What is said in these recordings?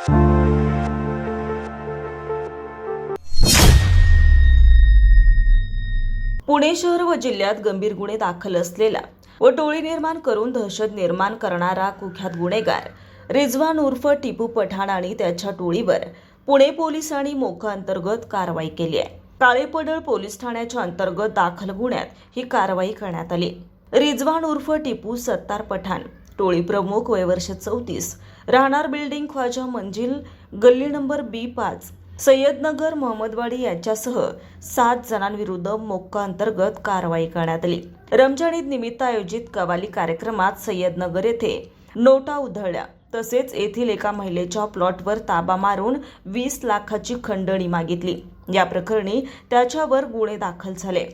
पुणे शहर व जिल्ह्यात गंभीर गुन्हे दाखल असलेला व टोळी निर्माण करून दहशत निर्माण करणारा कुख्यात गुन्हेगार रिझवान उर्फ टिपू पठाण आणि त्याच्या टोळीवर पुणे पोलिसांनी मोका अंतर्गत कारवाई केली आहे. काळेपडळ पोलीस ठाण्याच्या अंतर्गत दाखल गुन्ह्यात ही कारवाई करण्यात आली. रिझवान उर्फ टिपू सत्तार पठाण टोळी प्रमुख वयवर्ष चौतीस. राहणार बिल्डिंग ख्वाजा मंजिल गल्ली नंबर बी पाच. सय्यदनगर मोहम्मदवाडी यांच्यासह सात जणांविरुद्ध मोक्का अंतर्गत कारवाई करण्यात आली. रमजान ईद निमित्त आयोजित कवाली कार्यक्रमात सय्यदनगर येथे नोटा उधळल्या. तसेच येथील एका महिलेच्या प्लॉटवर ताबा मारून वीस लाखाची खंडणी मागितली. या प्रकरणी त्याच्यावर गुन्हे दाखल झाले.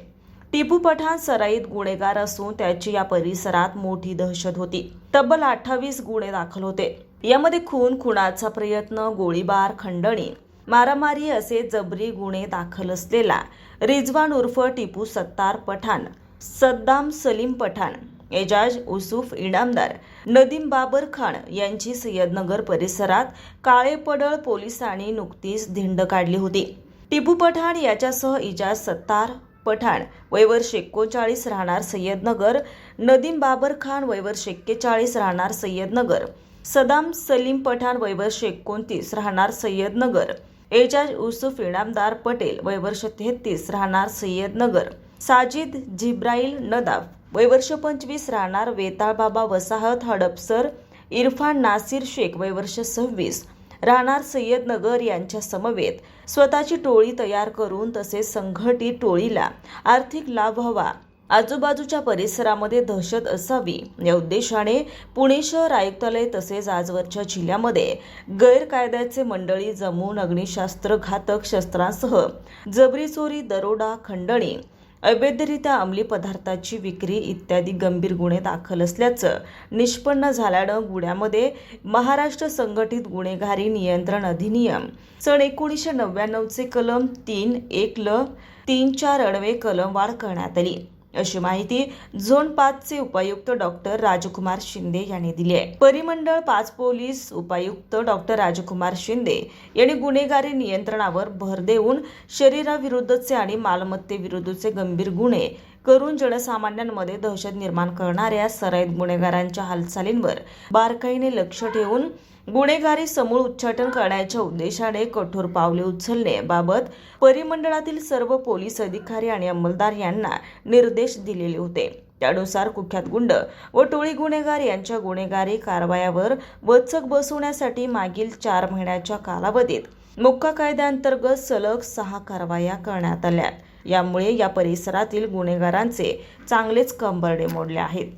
टिपू पठाण सराईत गुन्हेगार असून त्याची या परिसरात मोठी दहशत होती. तब्बल अठ्ठावीस गुन्हे दाखल होते. यामध्ये खून खुनाचा प्रयत्न गोळीबार खंडणी मारामारी असे जबरी गुन्हे दाखल असलेला रिजवान उर्फ टिपू सत्तार पठाण सद्दाम सलीम पठाण एजाज उसूफ इनामदार नदीम बाबर खान यांची सय्यदनगर परिसरात काळेपडळ पोलिसांनी नुकतीच धिंड काढली होती. टिपू पठाण याच्यासह इजाज सत्तार पठाण वयवर्ष एकोणचाळीस राहणार सय्यदनगर नदीम बाबर खान वयवर्ष एक्केचाळीस राहणार सय्यदनगर सदाम सलीम पठाण वयवर्ष एकोणतीस राहणार सय्यदनगर एजाज युसुफ इनामदार पटेल वयवर्ष तेहतीस राहणार सय्यदनगर साजिद जिब्राईल नदाफ वयवर्ष पंचवीस राहणार वेताळबाबा वसाहत हडपसर इरफान नासिर शेख वयवर्ष सव्वीस राहणार सय्यदनगर यांच्या समवेत. स्वतःची टोळी तयार करून तसेच संघटित टोळीला आर्थिक लाभ व्हावा आजूबाजूच्या परिसरामध्ये दहशत असावी. या उद्देशाने पुणे शहर आयुक्तालय तसेच आजवरच्या जिल्ह्यामध्ये गैरकायद्याचे मंडळी जमून अग्निशास्त्र घातक शस्त्रांसह जबरी चोरी दरोडा खंडणी अवैधरित्या अंमली पदार्थाची विक्री इत्यादी गंभीर गुन्हे दाखल असल्याचं निष्पन्न झाल्यानं गुन्ह्यामध्ये महाराष्ट्र संघटित गुन्हेगारी नियंत्रण अधिनियम सन एकोणीसशे नव्याण्णवचे कलम तीन एक ल तीन चार अडवे कलम वाढ करण्यात आली. अशी माहिती झोन पाचचे उपायुक्त डॉक्टर राजकुमार शिंदे यांनी दिली आहे. परिमंडळ पाच पोलीस उपायुक्त डॉक्टर राजकुमार शिंदे यांनी गुन्हेगारी नियंत्रणावर भर देऊन शरीराविरुद्धचे आणि मालमत्तेविरुद्धचे गंभीर गुन्हे करून जनसामान्यांमध्ये दहशत निर्माण करणाऱ्या सराईत गुन्हेगारांच्या हालचालींवर बारकाईने लक्ष ठेवून गुन्हेगारी समूळ उच्चाटन करण्याच्या उद्देशाने कठोर पावले उचलण्याबाबत परिमंडळातील सर्व पोलीस अधिकारी आणि अंमलदार यांना निर्देश दिलेले होते. त्यानुसार कुख्यात गुंड व टोळी गुन्हेगार यांच्या गुन्हेगारी कारवायावर वचक बसवण्यासाठी मागील चार महिन्याच्या कालावधीत मुक्का कायद्याअंतर्गत सलग सहा कारवाया करण्यात आल्या. यामुळे या परिसरातील गुन्हेगारांचे चांगलेच कंबरडे मोडले आहेत.